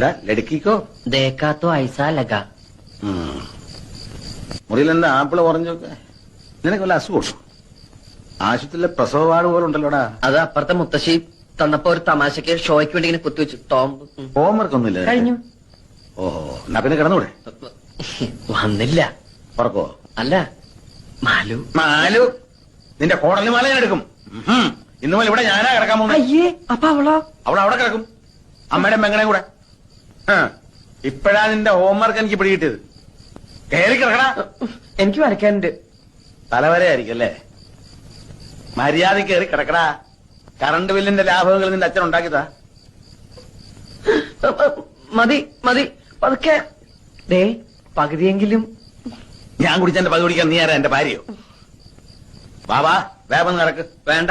ലടുക്കി കോ ദേക്കാത്തോ ഐസാ Laga. മുറിയിലെന്താ apple ഓറഞ്ചൊക്കെ? നിനക്ക് വല്ല അസുഖമുണ്ടോ ആശുപത്രിയിലെ പ്രസവ വാർഡ് പോലെ ഉണ്ടല്ലോടാ. അത് അപ്പുറത്തെ മുത്തശ്ശി തന്നപ്പോ ഒരു തമാശക്ക് ഷോയ്ക്ക് വേണ്ടി ഇങ്ങനെ കുത്തിവെച്ചു. ടോം ഹോംവർക്ക് ഒന്നുമില്ല? കഴിഞ്ഞു. ഓഹോ എന്നാ പിന്നെ കിടന്നൂടെ? വന്നില്ല. ഉറക്കോ? അല്ല മാലു. മാലു നിന്റെ കോടലി മാല ഞാൻ എടുക്കും. ഇന്നുമല്ല ഇവിടെ ഞാനാ കിടക്കാൻ പോകുന്നത്. അയ്യേ അപ്പൊ അവളോ? അവൾ അവിടെ കിടക്കും. അമ്മയുടെ മെങ്ങനെ കൂടെ. ഇപ്പഴാ നിന്റെ ഹോംവർക്ക് എനിക്ക് പിടികിട്ടിയത്. കയറി കിടക്കടാ. എനിക്ക് വരയ്ക്കാനുണ്ട്. തലവരെ ആയിരിക്കും അല്ലേ? മര്യാദ കയറി കിടക്കടാ. കറണ്ട് ബില്ലിന്റെ ലാഭങ്ങൾ നിന്റെ അച്ഛൻ ഉണ്ടാക്കിയതാ. മതി മതി. പതുക്കെ. ദേ പകുതിയെങ്കിലും. ഞാൻ കുടിച്ചെന്റെ പകുതി കുടിക്കാൻ നീ ആരാ എന്റെ ഭാര്യയോ? ബാബാ വേഗം നടക്ക് വേണ്ട.